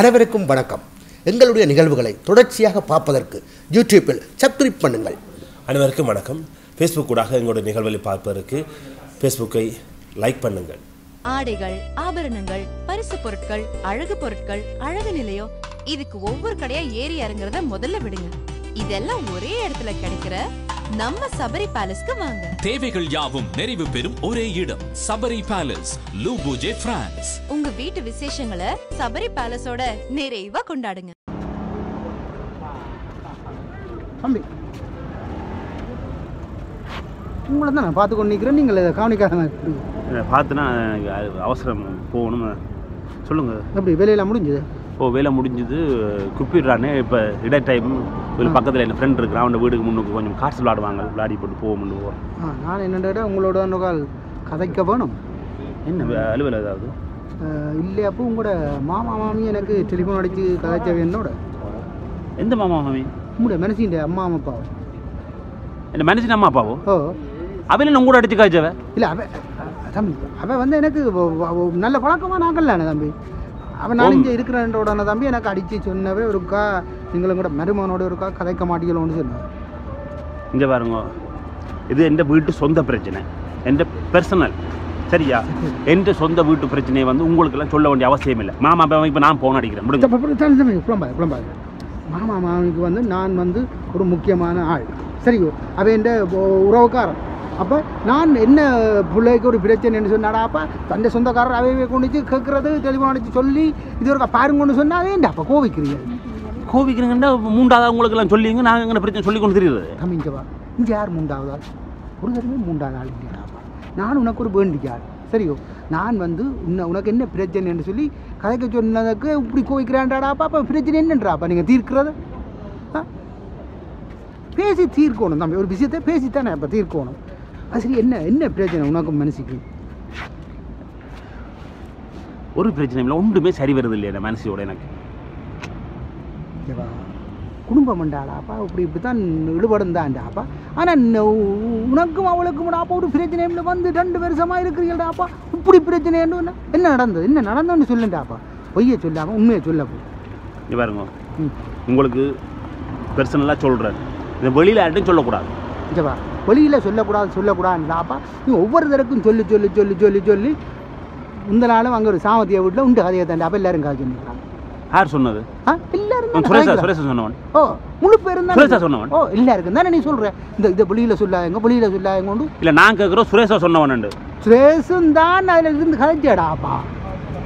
அனைவருக்கும் வணக்கம். எங்களுடைய நிகழ்வுகளை தொடர்ச்சியாக பார்ப்பதற்கு யூடியூப்பில் சப்ஸ்கிரைப் பண்ணுங்கள். அனைவருக்கும் வணக்கம். ஃபேஸ்புக் கூடாக எங்களுடைய நிகழ்வுகளை பார்ப்பதற்கு ஃபேஸ்புக்கை லைக் பண்ணுங்கள். ஆடைகள் ஆபரணங்கள் பரிசு பொருட்கள் அழகு பொருட்கள் அழகு நிலையம் இதுக்கு ஒவ்வொரு கடையா ஏறி இறங்குறத முதல்ல விடுங்க. இதெல்லாம் ஒரே இடத்துல கிடைக்கிற நம்ம சபரி பேலஸ்க்கு வாங்க. தேவைகள் யாவும் நிறைவு பெறும் ஒரே இடம் சபரி பேலஸ் லூபூஜே பிரான்ஸ் உங்க வீட்டு விசேஷங்களை சபரி பேலஸோட நிறைவா கொண்டாடுங்க. தம்பி. உங்களை தான் நான் பார்த்து கொண்டு நிற்கிறேன் நீங்கள் இதை பார்த்துனா அவசரம் போகணும். சொல்லுங்கள் எப்படி வேலையெல்லாம் முடிஞ்சது? ஓ வேலை முடிஞ்சது குப்பிடுறானே இப்போ இடை டைம் இதில் பக்கத்தில் என் ஃப்ரெண்ட் இருக்கிறான் அவன் வீடுக்கு முன்னுக்கு கொஞ்சம் காசு விளாடுவாங்க விளையாடி போட்டு போவோம்னு ஆ நான் என்னென்ன உங்களோட ஒரு கால் கதைக்க வேணும். என்ன வே- அலுவல் ஏதாவது? இல்லை அப்போ உங்களோட மாமா மாமி எனக்கு டெலிஃபோன் அடித்து கதைச்ச என்னோட. எந்த மாமா மாமி? உங்களோட மனசின் அம்மா அம்மா என்ன மனுஷன் அம்மா அப்பாவோ? ஓ. அவன் உங்க கூட அடிச்சு காய்ச்சவ இல்லை அவ அஹ், தம்பி அவன் வந்து எனக்கு நல்ல பழக்கமாக நாங்கள்லானே தம்பி. அவன் நான் இங்கே இருக்கிறன்றோட தம்பி எனக்கு அடித்து சொன்னவே ஒருக்கா நீங்களும் கூட மருமகனோட ஒருக்கா கதைக்க மாட்டீங்களோன்னு சொன்னேன் இங்கே பாருங்க. இது எந்த வீட்டு சொந்த பிரச்சனை. எந்த பர்சனல் சரியா? எந்த சொந்த வீட்டு பிரச்சனையை வந்து உங்களுக்கெல்லாம் சொல்ல வேண்டிய அவசியம் இல்லை. மாமா இப்போ நான் போன் அடிக்கிறேன். முடிஞ்சு புலம்பாது புலம்பாது. மாமா மாமிக்கு வந்து நான் வந்து ஒரு முக்கியமான ஆள். சரி அவன் என்ற உறவுக்காரன். அப்போ நான் என்ன பிள்ளைக்கு ஒரு பிரச்சனைன்னு சொன்னாடா அப்போ? தந்த சொந்தக்காரர் அவையவே கொண்டு வச்சு கேட்குறது டெலிஃபோன் அடிச்சு சொல்லி இது ஒரு பாருங்கன்னு சொன்னா அதே அப்போ கோவிக்கிறீங்க? கோவிக்கிறீங்கன்னா மூண்டாவது உங்களுக்கெல்லாம் சொல்லிங்க நாங்கள் எங்கே பிரச்சனை சொல்லி கொண்டு தெரியுது. தம்பி இங்கே வா. இங்கே யார் மூண்டாவதா ஒரு தடவை மூண்டாவது ஆள் இல்லையாப்பா நான் உனக்கு ஒரு வேண்டிக்கு ஆள். சரியோ? நான் வந்து உன்னை உனக்கு என்ன பிரச்சனைன்னு சொல்லி கதைக்க சொன்னதுக்கு இப்படி கோவிக்கிறான்டாடாப்பா அப்போ? பிரச்சனை என்னன்றாப்பா நீங்கள் தீர்க்கிறது? ஆ? பேசி தீர்க்கணும் தம்பி. ஒரு விஷயத்தை பேசித்தானே அப்போ தீர்க்கணும். சரி என்ன என்ன பிரச்சனை உனக்கு மனசுக்கு? ஒரு பிரச்சனை இல்லை ஒன்றுமே சரி வருது இல்லையா என் மனசோட எனக்கு. குடும்பம் உண்டாடாப்பா இப்படி இப்படி தான் ஈடுபடுந்தாண்டாப்பா ஆனால் உனக்கும் அவளுக்கும் அப்போ ஒரு பிரச்சனை இல்லை. வந்து ரெண்டு வருஷமாக இருக்கிறீங்கடாப்பா இப்படி பிரச்சனை என்ன என்ன நடந்தது? என்ன நடந்ததுன்னு சொல்லுண்டாப்பா பொய்யை சொல்லாம உண்மையை சொல்ல போ. பாருங்க. உங்களுக்கு பர்சனலாக சொல்கிறேன் இதை வெளியில் யார்ட்டையும் சொல்லக்கூடாது. ஓகேவா வெளியில் சொல்லக்கூடாது சொல்லக்கூடாதுடாப்பா நீ ஒவ்வொரு தடக்கும் சொல்லி சொல்லி சொல்லி சொல்லி சொல்லி. இந்த நாளும் அங்கே ஒரு சாமத்திய வீட்டில் உண்டு கதையை தாண்டாப்பா எல்லாரும் காய்ச்சி சொல்லிக்கிறாங்க யார் சொன்னது? ஆ எல்லாரும் தானே. சுரேஷா. சுரேஷா சொன்னவன். ஓ முழு பேரும் சுரேஷா சொன்னவன். ஓ எல்லாருக்கும் தானே நீ சொல்ற. இந்த இதை வெளியில் சொல்லாதங்க வெளியில் சொல்லாதங்க கொண்டு இல்லை நான் கேட்குறோம் சுரேஷா சொன்னவன் சுரேஷும் தான் அதில் இருந்து கதைச்சாடாப்பா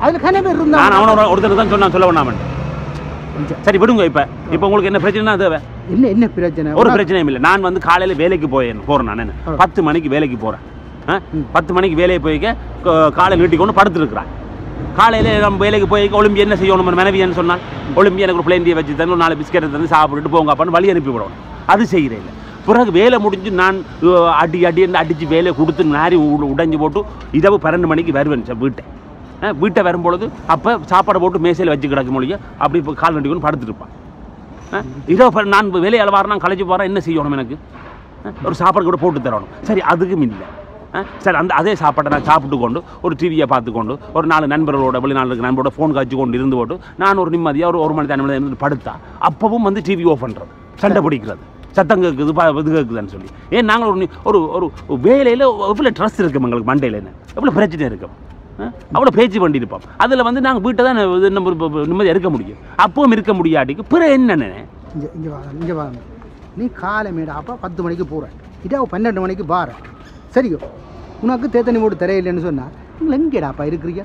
அதில் கன பேர் நான் இருந்தாங்க அவனோட ஒருத்தர் தான் சொன்னான் சொல்ல வேணாமன். சரி விடுங்க இப்போ. இப்போ உங்களுக்கு என்ன பிரச்சனைனா தேவை. என்ன என்ன பிரச்சனை? ஒரு பிரச்சனையும் இல்லை. நான் வந்து காலையில் வேலைக்கு போயேன் போகிறேன் நான். பத்து மணிக்கு வேலைக்கு போகிறேன். பத்து மணிக்கு வேலையை போய்க்க காலை நீட்டிக்கொண்டு படுத்துருக்குறான். காலையில் நம்ம வேலைக்கு போய் ஒலிம்பி என்ன செய்யணும்? மனைவின்னு சொன்னால் ஒலிம்பி எனக்கு ஒரு பிளேண்டியை வச்சு தந்து ஒரு நாலு பிஸ்கெட்டை தந்து சாப்பிட்டுட்டு போங்க அப்பான்னு வழி அனுப்பி விடணும் அது செய்கிறேன் இல்லை. பிறகு வேலை முடிஞ்சு நான் அடி அடி அடித்து வேலையை கொடுத்து நாரி உடைஞ்சு போட்டு இரவு பன்னெண்டு மணிக்கு வருவேன் சார் வீட்டை. வீட்டை வரும்பொழுது அப்போ சாப்பாடை போட்டு மேசையில் வச்சு கிடக்க முடியும் அப்படி இப்போ கால் இருப்பான் அஹ், இரவு நான் வேலையால் வரேன் கலைச்சு போகிறேன் என்ன செய்யணும் எனக்கு? ஒரு சாப்பாடு கூட போட்டு தரணும். சரி அதுக்கும் இல்லை. சரி அந்த அதே சாப்பாட்டை நான் சாப்பிட்டு கொண்டு ஒரு டிவியை பார்த்து கொண்டு ஒரு நாலு நண்பர்களோட வெளிநாட்டுக்கு நண்பரோட ஃபோன் காய்ச்சி கொண்டு இருந்து போட்டு நான் ஒரு நிம்மதியாக ஒரு ஒரு மணி நேரம் இருந்து படுத்தா அப்பவும் வந்து டிவி ஆஃப் பண்ணுறது சண்டை பிடிக்கிறது. சத்தம் கேட்குது பா இது கேட்குதுன்னு சொல்லி. ஏன் நாங்கள் ஒரு ஒரு ஒரு வேலையில் எவ்வளோ ட்ரெஸ் இருக்கும் எங்களுக்கு மண்டையில் என்ன? எவ்வளோ பிரச்சனை இருக்கும்? அவ்வளோ பேச்சு பண்ணியிருப்போம் அதில் வந்து நாங்கள் வீட்டை தான் நம்ம இப்ப- நிம்மதியாக இருக்க முடியும். அப்பவும் இருக்க முடியாட்டிக்கு பிற என்னென்ன இங்கே இங்கே வா இங்கே வா. நீ காலமேடாப்பா பத்து மணிக்கு போகிறேன் இதாவ பன்னெண்டு மணிக்கு பாரு சரியோ உனக்கு தேத்தனி போட்டு தெரியலைன்னு சொன்னால் நீங்கள் எங்கேடாப்பா இருக்கிறீங்க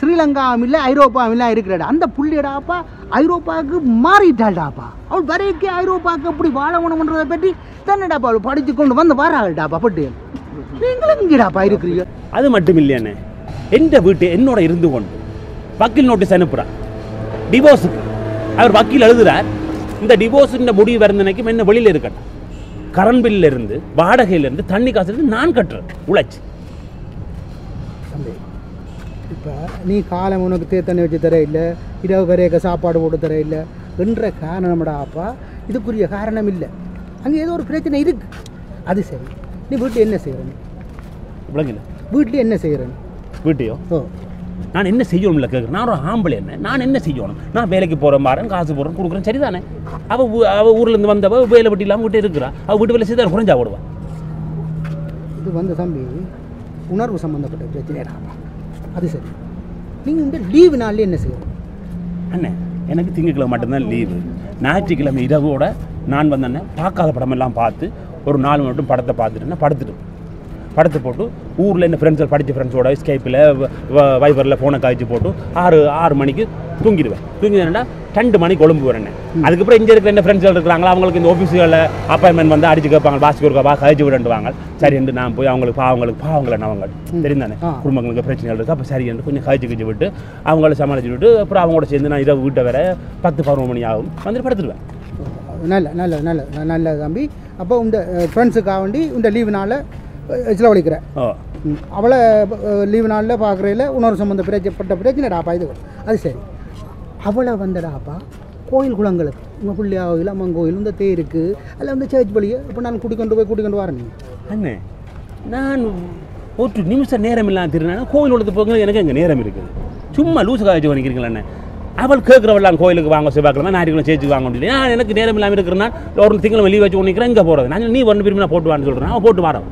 ஸ்ரீலங்காவும் இல்லை ஐரோப்பாவும் இல்லை இருக்கிறாடா. அந்த புள்ளியடாப்பா ஐரோப்பாவுக்கு மாறிட்டாள்டாப்பா அவள் வரைக்கும் ஐரோப்பாவுக்கு எப்படி வாழணுன்றதை பற்றி தன்னடாப்பா அவள் படித்து கொண்டு வந்து வராள்டாப்பா பட்டு நீங்களும் எங்கேடாப்பா இருக்கிறீங்க? அது மட்டும் இல்லையானே எந்த வீட்டு என்னோட இருந்து கொண்டு? வக்கீல் நோட்டீஸ் அனுப்புகிறார் டிவோர்ஸுக்கு அவர் வக்கீல் எழுதுறார் இந்த டிவோர்ஸுன்ற முடிவு வருந்தனைக்கும் என்ன வெளியில் இருக்கட்டும். கரண்ட் பில்ல இருந்து வாடகையிலேருந்து தண்ணி காசுலேருந்து நான் கட்டுறேன். உழைச்சி. இப்போ நீ காலம் உனக்கு தேத்தண்ணி வச்சு தர இல்லை இரவு வரையக்க சாப்பாடு போட்டு தர இல்லை என்ற காரணம்டா அப்பா இதுக்குரிய காரணம் இல்லை. அங்கே ஏதோ ஒரு பிரச்சனை இருக்கு. அது சரி. நீ வீட்டில் என்ன செய்கிற நீ விளங்கல வீட்டில் என்ன செய்கிற நீ வீட்டையோ ஓ. நான் என்ன செய்யணும்ல கேட்குறேன் நான் ஒரு ஆம்பளை என்ன? நான் என்ன செய்யணும்? நான் வேலைக்கு போகிறேன் மாறேன் காசு போடுறேன் கொடுக்குறேன் சரிதானே? அவள் ஊ- அவ ஊர்லேருந்து வந்தவ வேலை வெட்டி இல்லாமல் விட்டு இருக்கிறா. அவள் வீட்டு வேலை செய்தால் குறைஞ்சா ஓடுவா. இது வந்து தம்பி உணர்வு சம்மந்தப்பட்ட பிரச்சனைடாப்பா அது சரி. நீங்கள் இந்த லீவு நாள்ல என்ன செய்யணும்? அண்ணே எனக்கு திங்கக்கிழமை மட்டும்தான் லீவு ஞாயிற்றுக்கிழமை இரவோட நான் வந்தேன்னே பார்க்காத படமெல்லாம் பார்த்து ஒரு நாலு மட்டும் படத்தை பார்த்துட்டேன்னா படுத்துட்டு. படத்தை போட்டு ஊரில் என்ன ஃப்ரெண்ட்ஸ் படித்த ஃப்ரெண்ட்ஸோட ஸ்கைப்பில் வைபரில் ஃபோனை காய்ச்சி போட்டு ஆறு ஆறு மணிக்கு தூங்கிடுவேன். தூங்கிடுவேன்டா ரெண்டு மணிக்கு கொழும்பு வரேன் அதுக்கப்புறம் இங்கே இருக்கிற என்ன ஃப்ரெண்ட்ஸ்கள் இருக்கிறாங்களா அவங்களுக்கு இந்த ஆஃபீஸுகளில் அப்பாயின்மெண்ட் வந்து அடிச்சு கேட்பாங்க பாஸ்க்கு ஒரு வா காய்ச்சி விடண்டுவாங்க. சரி என்று நான் போய் அவங்களுக்கு பாவங்களுக்கு பாவங்களை அவங்க தெரிந்தானே. குடும்பங்களுக்கு பிரச்சனைகள் இருக்குது அப்போ சரி என்று கொஞ்சம் காய்ச்சி கிச்சு விட்டு அவங்கள சமாளிச்சு விட்டு அப்புறம் அவங்களோட சேர்ந்து நான் இரவு வீட்டை வர பத்து பதினொரு மணி ஆகும். வந்துட்டு படுத்துடுவேன் நல்ல நல்ல நல்ல நல்ல தம்பி. அப்போ இந்த ஃப்ரெண்ட்ஸுக்காக வேண்டி இந்த லீவு நாளில் செலவழிக்கிறேன். அவளை லீவு நாளில் பார்க்குறையில உணர்வு சம்மந்த பிரச்சனைப்பட்ட பிரச்சனைடாப்பா இது. அது சரி. அவளை வந்தடாப்பா கோயில் குளங்களுக்கு. உங்கள் பிள்ளையா கோயில் அம்மன் கோயில் இந்த தேருக்கு அதில் வந்து சர்ச் வழியை. இப்போ நான் கூட்டி கொண்டு போய் கூட்டி கொண்டு வரேன் அண்ணே நான் ஒரு நிமிஷம் நேரம் இல்லாம திருநாள் கோயில் உள்ளது போங்க எனக்கு எங்கே நேரம் இருக்குது? சும்மா லூசு காய்ச்சி வணிக்கிறீங்களா அண்ணே? அவள் கேட்குறவெல்லாம் கோயிலுக்கு வாங்க செவ்வாய்க்கிழமை ஞாயிற்றுக்கிழமை சேர்த்து வாங்க முடியல நான் எனக்கு நேரம் இல்லாமல் இருக்கிறேன்னா ஒரு திங்களும் வெளியே வச்சு ஒன்றிக்கிறேன் இங்கே போகிறது நான் நீ ஒன்று விரும்பி நான் போட்டு வான்னு சொல்கிறேன் அவன் போட்டு வரேன்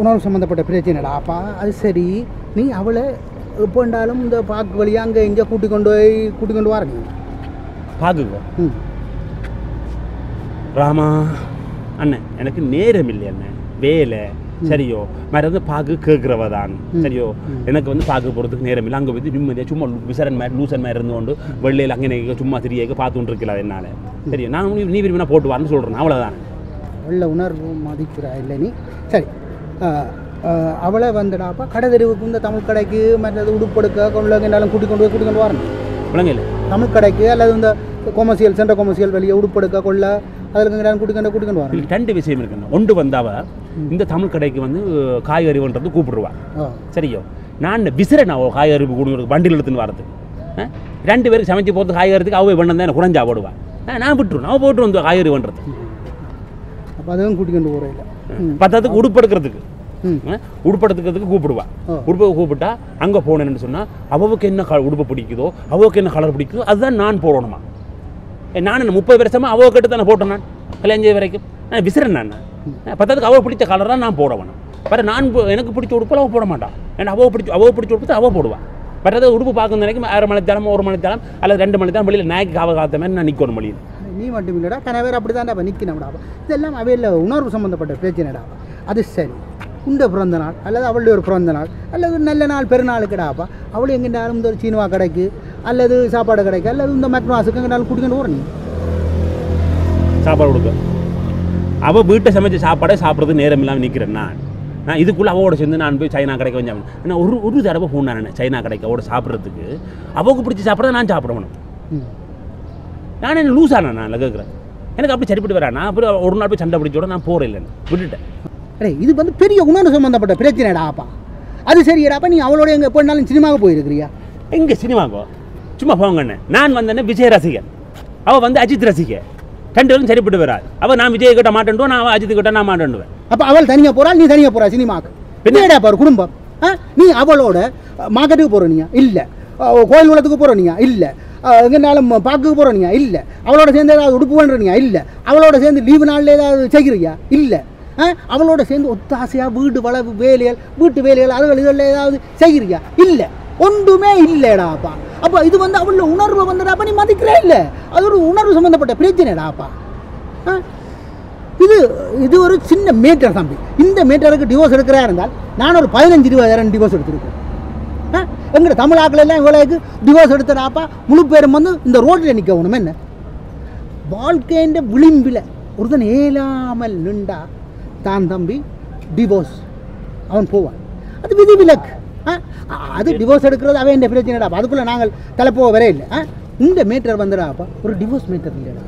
உணர்வு சம்மந்தப்பட்ட பிரச்சனைடாப்பா அது சரி. நீ அவளை எப்போண்டாலும் இந்த பாக்கு வழியாக அங்கே இங்கே கூட்டி கொண்டு போய் கூட்டி கொண்டு வரேன் பார்க்குக்கோ ம். ராமா அண்ணன் எனக்கு நேரம் இல்லை அண்ணன் வேலை. சரியோ? மாதிரி வந்து பாக்கு கேட்குறவ தான் சரியோ? எனக்கு வந்து பாக்கு போகிறதுக்கு நேரம் இல்லை அங்கே போய் நிம்மதியாக சும்மா விசரன் மாதிரி லூசன் மாதிரி இருந்து கொண்டு வெள்ளையில் அங்கே சும்மா திரியாக பார்த்துட்டு இருக்கலாம் என்னால். சரியோ? நான் நீ விரும்பினா போட்டு வான்னு சொல்கிறேன் அவ்வளோதான் உள்ள உணர்வு மதிக்கிறா இல்லை நீ? சரி. அவளை வந்துடாப்பா. கடை தெருவுக்கு இந்த தமிழ் கடைக்கு மற்றது உடுப்படுக்க கொள்ளங்கனாலும் கூட்டி கொண்டு போய் கூட்டி கொண்டு வரணும். தமிழ் கடைக்கு அல்லது இந்த கொமர்சியல் சென்ட்ரல் கொமர்சியல் வெளியே உடுப்படுக்க கொள்ள அதில் எங்கேயாலும் கூட்டி கொண்டு கூட்டி கொண்டு வரணும் இதுக்கு ரெண்டு விஷயம் இருக்குண்ணா ஒன்று வந்தாவ இந்த தமிழ் கடைக்கு வந்து காய்கறின்றது கூப்பிடுவா சரியோ? நான் விசிற நான் காய்கறி கொடுக்குறதுக்கு வண்டியில் எடுத்துன்னு வரதுக்கு? ரெண்டு பேருக்கு சமைச்சு போகிறது காய்கறிக்கு அவை பண்ண தான் எனக்கு குறைஞ்சா போடுவா. நான் விட்டுருவேன் அவள் போட்டு வந்து காய்கறி பண்ணுறது அப்போ அதுவும் கூட்டி கொண்டு போகிறேன் பத்தாத்துக்கு உடுப்படுக்கிறதுக்கு? உடுப்படுத்துக்கிறதுக்கு கூப்பிடுவா. உடுப்பை கூப்பிட்டா அங்கே போனேன்னு சொன்னால் அவளுக்கு என்ன உடுப்பு பிடிக்குதோ அவளுக்கு என்ன கலர் பிடிக்குதோ அதுதான் நான் போடணுமா? ஏ, நான் முப்பது வருஷமாக அவள் கிட்ட தானே போட்டேன் நான்? கல்யாணம் வரைக்கும். நான் விசிறேன் நான். ஆ, அவள் பிடிச்ச கலர் தான் நான் போடவேணும் பட் நான் எனக்கு பிடிச்ச உடுப்பில் அவள் போட மாட்டான் ஏன்னா அவள் பிடிச்ச அவள் பிடிச்ச உடுப்பு அவள் போடுவான் பட் அதை உடுப்பு பார்க்கணும் நினைக்கும் அரை மணி ஒரு மணி அல்லது ரெண்டு மணி நேரம் வெளியில் நாய்க்கு காவ காத்த மாதிரி நான் நிற்கணும் மொழியில் நீ மட்டும் இல்லைடா கணவர் அப்படி தான்டா நிற்கணும்டா இதெல்லாம் அவையில் உணர்வு சம்மந்தப்பட்ட பிரச்சனைடா அது சரி. உண்ட பிறந்த நாள் அல்லது அவளுடைய ஒரு பிறந்த நாள் அல்லது ஒரு நல்ல நாள் பெருநாளுக்குடாப்பா அவள் எங்கிட்டாலும் இந்த ஒரு சீனிவா கடைக்கு அல்லது சாப்பாடு கடைக்கு அல்லது இந்த மெக்னாஸுக்கு கூட்டிக்கிட்டு போகிற நீ சாப்பாடு கொடுக்க. அவள் வீட்டை சமைச்ச சாப்பாடே சாப்பிட்றது நேரம் இல்லாமல் நிற்கிறேன் நான். நான் இதுக்குள்ளே அவளோட சேர்ந்து நான் போய் சைனா கடைக்கு வந்தேன் நான் ஒரு ஒரு தடவை ஃபோன் நான் சைனா கடைக்கு அவட சாப்பிட்றதுக்கு அவளுக்கு பிடிச்ச சாப்பிட நான் சாப்பிடணும் நான் என்ன லூஸ் ஆனேன் நான் கேட்குறேன் எனக்கு அப்படி சரிப்பட்டு வரேன் நான் அப்புறம் ஒரு நாள் போய் சண்டை பிடிச்சோட நான் போகிறேன் இல்லைன்னு. விட்டுட்டேன். அடே இது வந்து பெரிய உணர்வு சம்மந்தப்பட்ட பிரச்சனைடாப்பா அது சரிடாப்பா நீ அவளோட எங்கே எப்படினாலும் சினிமாவுக்கு போயிருக்கிறியா? எங்கே சினிமாக்கோ? சும்மா போங்கண்ணே நான் வந்தேன்னே விஜய் ரசிகன் அவள் வந்து அஜித் ரசிகன் ரெண்டு பேரும் சரிப்பட்டு வராது அவள் நான் விஜய் கிட்ட மாட்டேன்டுவேன் நான் அஜித் கிட்ட நான் மாட்டேன்டுவேன் அப்போ அவள் தனியாக போறா நீ தனியாக போறா சினிமாவுக்கு பின்னடா பாரு குடும்பம்? நீ அவளோட மார்க்கெட்டுக்கு போகிற நீயா? இல்லை. கோயில் குளத்துக்கு போகிற நீயா? இல்லை. எங்கேனாலும் பார்க்குக்கு போகிற நீயா? இல்லை. அவளோட சேர்ந்து ஏதாவது உடுப்பு பண்ணுறீங்க இல்லை. அவளோட சேர்ந்து லீவு நாளில் ஏதாவது செய்கிறியா? இல்லை. அவளோட சேர்ந்து ஒத்தாசையாக வீடு வளவு வேலைகள் வீட்டு வேலைகள் அதுகள் இதுகளில் ஏதாவது செய்கிறியா? இல்லை. ஒன்றுமே இல்லைடாப்பா. அப்போ இது வந்து அவளோட உணர்வை வந்துடாப்பா நீ மதிக்கிறே இல்லை. அது ஒரு உணர்வு சம்மந்தப்பட்ட பிரச்சனைடாப்பா. ஆ? இது இது ஒரு சின்ன மீட்டர் தம்பி. இந்த மீட்டருக்கு டிவோர்ஸ் எடுக்கிறா இருந்தால் நான் ஒரு பதினஞ்சு இருபதாயிரம் டிவோர்ஸ் எடுத்திருக்கேன் ஆ? எங்கட தமிழ் ஆக்கள் எல்லாம் இவ்வளோக்கு டிவோர்ஸ் எடுத்துடாப்பா முழு பேரும் வந்து இந்த ரோட்டில் நிற்கணும் என்ன? வாழ்க்கைன்ற விளிம்பில் ஒருத்தன் ஏலாமல் நின்றா தான் தம்பி டிவோர்ஸ் அவன் போவான். அது விதிவிலக்கு. அது டிவோர்ஸ் எடுக்கிறது அவன் என்ன பிரச்சனைடா? அதுக்குள்ளே நாங்கள் தலைப்போக வரே இல்லை. ஆ இந்த மீட்டர் வந்துடாப்பா ஒரு டிவோர்ஸ் மீட்டர் இல்லைடா.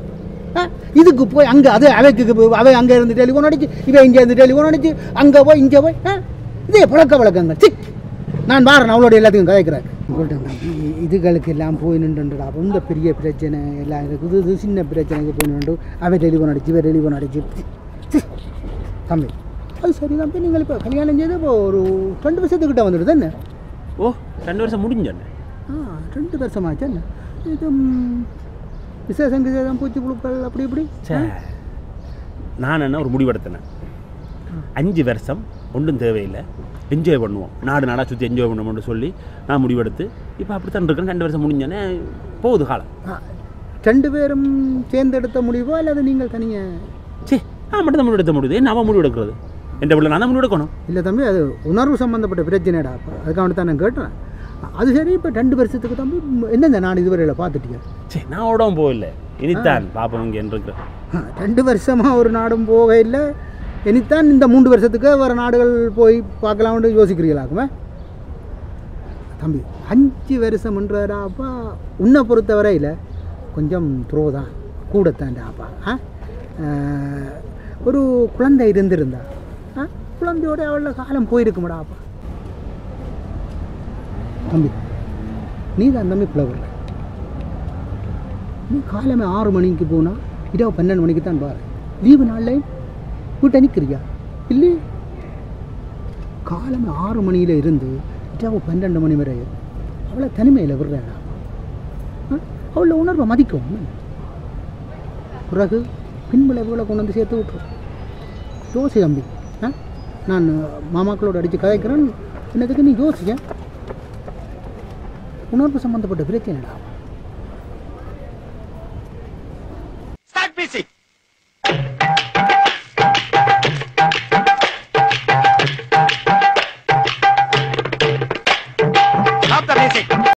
ஆ இதுக்கு போய் அங்கே அது அவைக்கு அவை அங்கே இருந்து டெலிஃபோன் அடிச்சு இவன் இங்கே இருந்து டெலிஃபோன் அடிச்சு அங்கே போய் இங்கே போய் ஆ இதே பழக்க வழக்கங்கள். சிக். நான் வாரன் அவளோட எல்லாத்தையும் கதைக்கிறேன். இதுகளுக்கு எல்லாம் போய் நின்றுடா இந்த பெரிய பிரச்சனை எல்லாம் இருக்குது. இது சின்ன பிரச்சனைக்கு போய் நின்று அவன் டெலிஃபோன் அடிச்சு இவன் டெலிஃபோன் அடிச்சு. தம்பி. அது சரி தம்பி நீங்கள் இப்போ கல்யாணம் செய்து இப்போ ஒரு ரெண்டு வருஷத்துக்கிட்ட வந்துடுது என்ன? ஓ ரெண்டு வருஷம் முடிஞ்சோன்னு? ஆ ரெண்டு வருஷமாச்சு என்ன? இது விசேஷம் விசேஷம் பூச்சி புழுக்கள் அப்படி இப்படி? சே நான் என்ன ஒரு முடிவெடுத்தேன். அஞ்சு வருஷம் ஒன்றும் தேவையில்லை. என்ஜாய் பண்ணுவோம். நாடு நாடாக சுற்றி என்ஜாய் பண்ணுவோம்னு சொல்லி நான் முடிவெடுத்து இப்போ அப்படித்தான் இருக்கேன். ரெண்டு வருஷம் முடிஞ்சோன்னே போகுது காலம். ஆ, ரெண்டு பேரும் சேர்ந்தெடுத்த முடிவோ அல்லது நீங்கள் தனியாக சே நான் மட்டும் தான் முடிவெடுத்த முடியுது என்ன அவன் முடிவெடுக்கிறது? என் பிள்ளை நான் தான் முடிவெடுக்கணும் இல்லை தம்பி அது உணர்வு சம்மந்தப்பட்ட பிரச்சனைடா அப்போ அதுக்காக தான் நான் கேட்டேன். அது சரி இப்போ ரெண்டு வருஷத்துக்கு தம்பி எந்தெந்த நான் இதுவரையில் பார்த்துட்டீங்க சே நான் ஓடவும் போகல. இனித்தான் பாப்போம் இங்கே இருக்கிறேன் ரெண்டு வருஷமாக ஒரு நாடும் போக இல்லை இனித்தான் இந்த மூன்று வருஷத்துக்கு வேறு நாடுகள் போய் பார்க்கலாம்னு யோசிக்கிறீங்களாக்குமே? தம்பி அஞ்சு வருஷம்ன்றடாப்பா உன்னை பொறுத்த வரையில் கொஞ்சம் த்ரோ தான். கூடத்தான்டாப்பா ஆ ஆ, ஒரு குழந்தை இருந்திருந்தா. குழந்தையோட அவ்வளோ காலம் போயிருக்குமாடாப்பா தம்பி நீ தான் தம்பி பிளவர் நீ காலமே ஆறு மணிக்கு போனால் இரவு பன்னெண்டு மணிக்கு தான் பாரு லீவு நாளில் வீட்டை நிற்கிறியா இல்லை. காலமே ஆறு மணியில் இருந்து இரவு பன்னெண்டு மணி வரை அவளை தனிமையில் விடுறேடா அவளை உணர்வை மதிக்கும். பிறகு பின்விளைவுகளை கொண்டு வந்து சேர்த்து விட்டுரும் யோசி தம்பி. ஆ? நான் மாமாக்களோடு அடித்து கதைக்கிறேன். என்னதுக்கு நீ யோசிக்க. உணர்வு சம்மந்தப்பட்ட பிரச்சனைடா